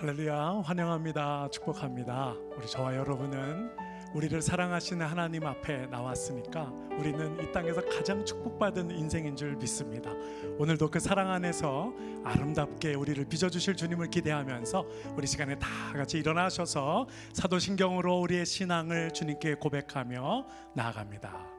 할렐루야 환영합니다. 축복합니다. 우리 저와 여러분은 우리를 사랑하시는 하나님 앞에 나왔으니까 우리는 이 땅에서 가장 축복받은 인생인 줄 믿습니다. 오늘도 그 사랑 안에서 아름답게 우리를 빚어주실 주님을 기대하면서 우리 시간에 다 같이 일어나셔서 사도신경으로 우리의 신앙을 주님께 고백하며 나아갑니다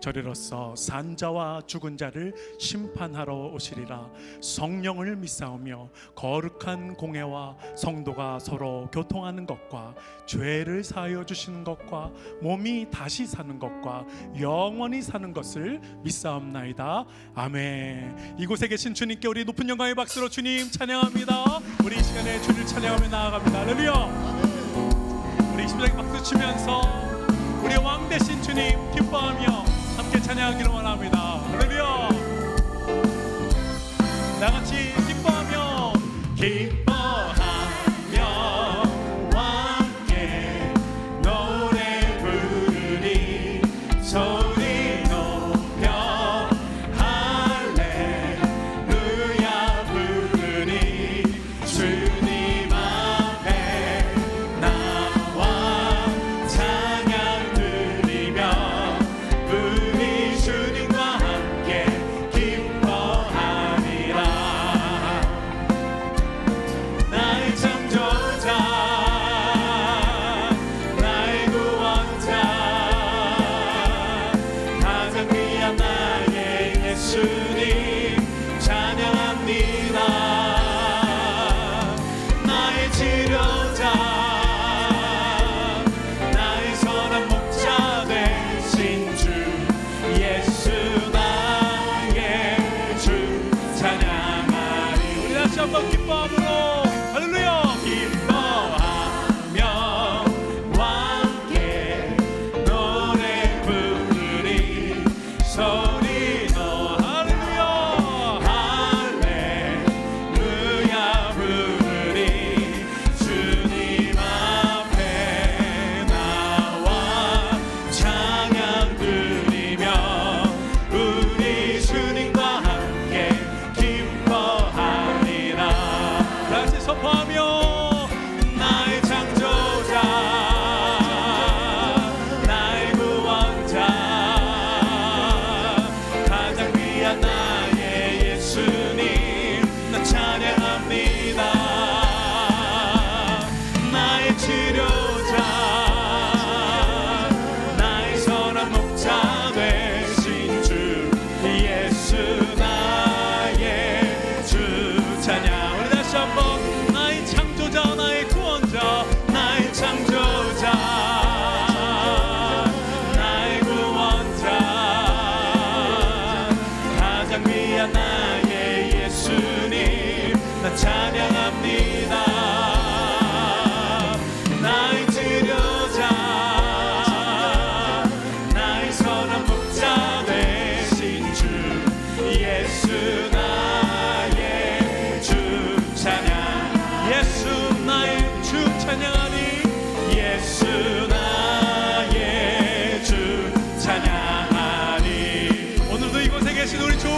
저리로서 산자와 죽은 자를 심판하러 오시리라. 성령을 믿사오며 거룩한 공회와 성도가 서로 교통하는 것과 죄를 사하여 주시는 것과 몸이 다시 사는 것과 영원히 사는 것을 믿사옵나이다. 아멘. 이곳에 계신 주님께 우리 높은 영광의 박수로 주님 찬양합니다. 우리 이 시간에 주를 찬양하며 나아갑니다. 할렐루야. 우리 심장에 박수 치면서 우리 왕 되신 주님 기뻐하며 함께 찬양하기를 원합니다. 찬양하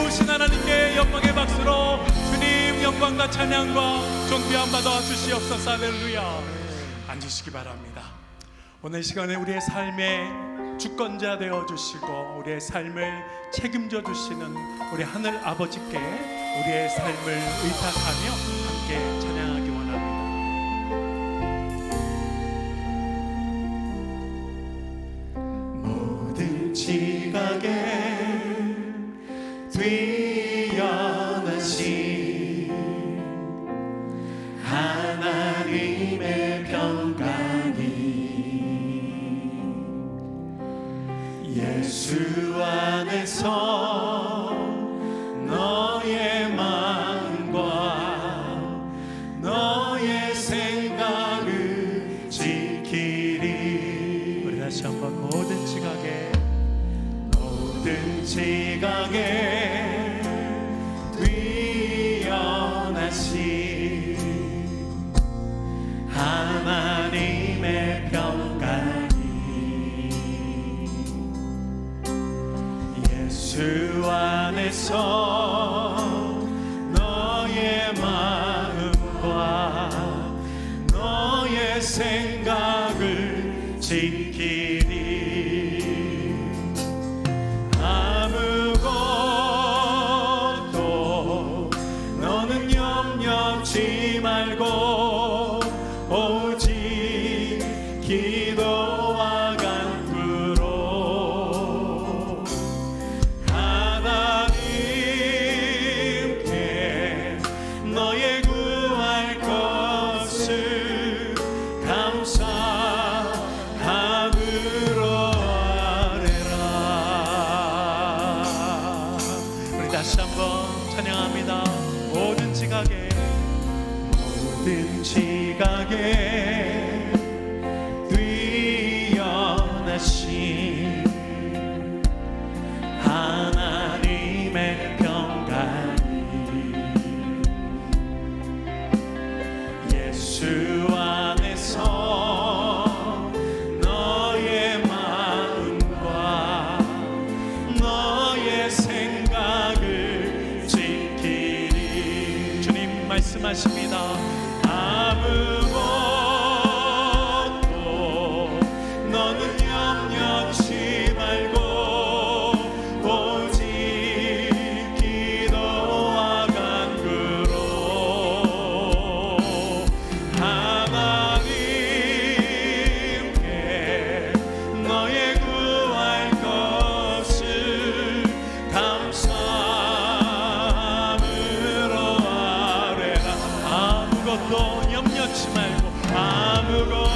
좋으신 하나님께 영광의 박수로 주님 영광과 찬양과 존귀함 받아 주시옵소서. 할렐루야. 앉으시기 바랍니다. 오늘 이 시간에 우리의 삶의 주권자 되어 주시고 우리의 삶을 책임져 주시는 우리 하늘 아버지께 우리의 삶을 의탁하며 함께 찬양하기 원합니다. 지각에 예수 안에서 주께서. 너의 마음과 너의 생각을 지키리. 뭐든지. 놓지 말고 아무것도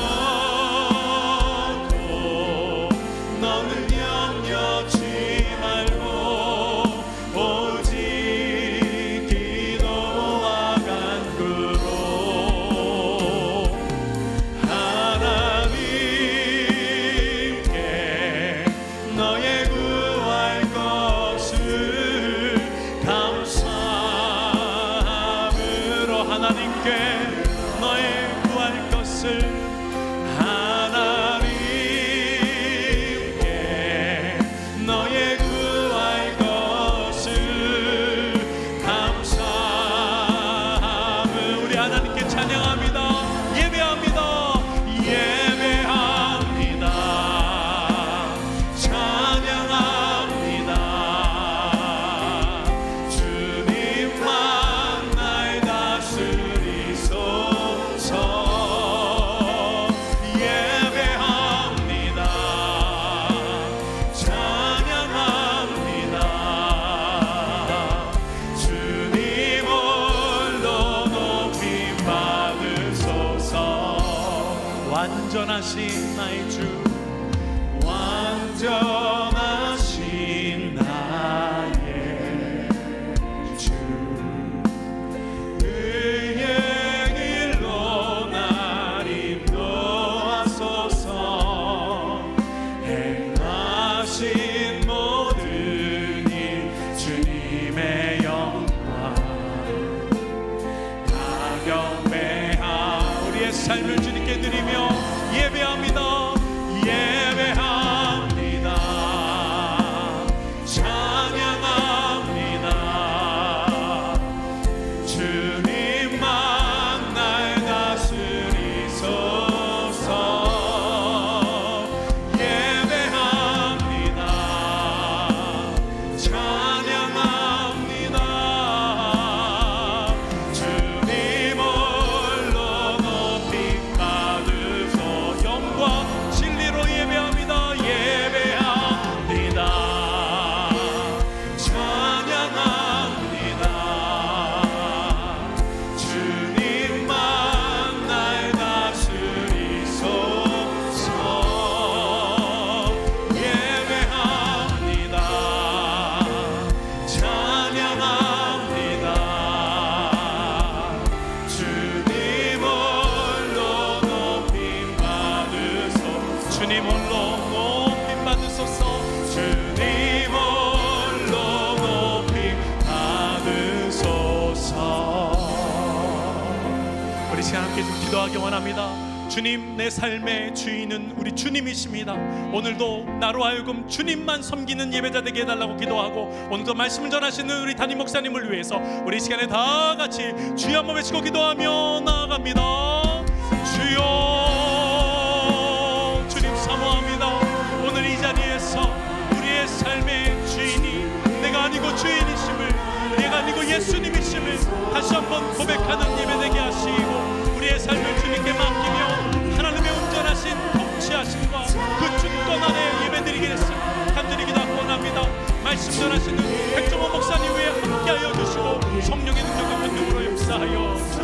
삶을 주님께 드리며 예배합니다. 예. 함께 좀 기도하기 원합니다. 주님, 내 삶의 주인은 우리 주님이십니다. 오늘도 나로 하여금 주님만 섬기는 예배자 되게 해달라고 기도하고 오늘도 말씀을 전하시는 우리 담임 목사님을 위해서 우리 시간에 다 같이 주여 한번 외치고 기도하며 나아갑니다. 주여. 다시 한번 고백하는 예배 되게 하시고 우리의 삶을 주님께 맡기며 하나님의 운전하신 통치하심과 그 주권 안에 예배드리겠습니다. 간절히 기도 원합니다. 말씀 전하시는 백종원 목사님 외에 함께하여 주시고 성령의 능력과 권능으로 역사하여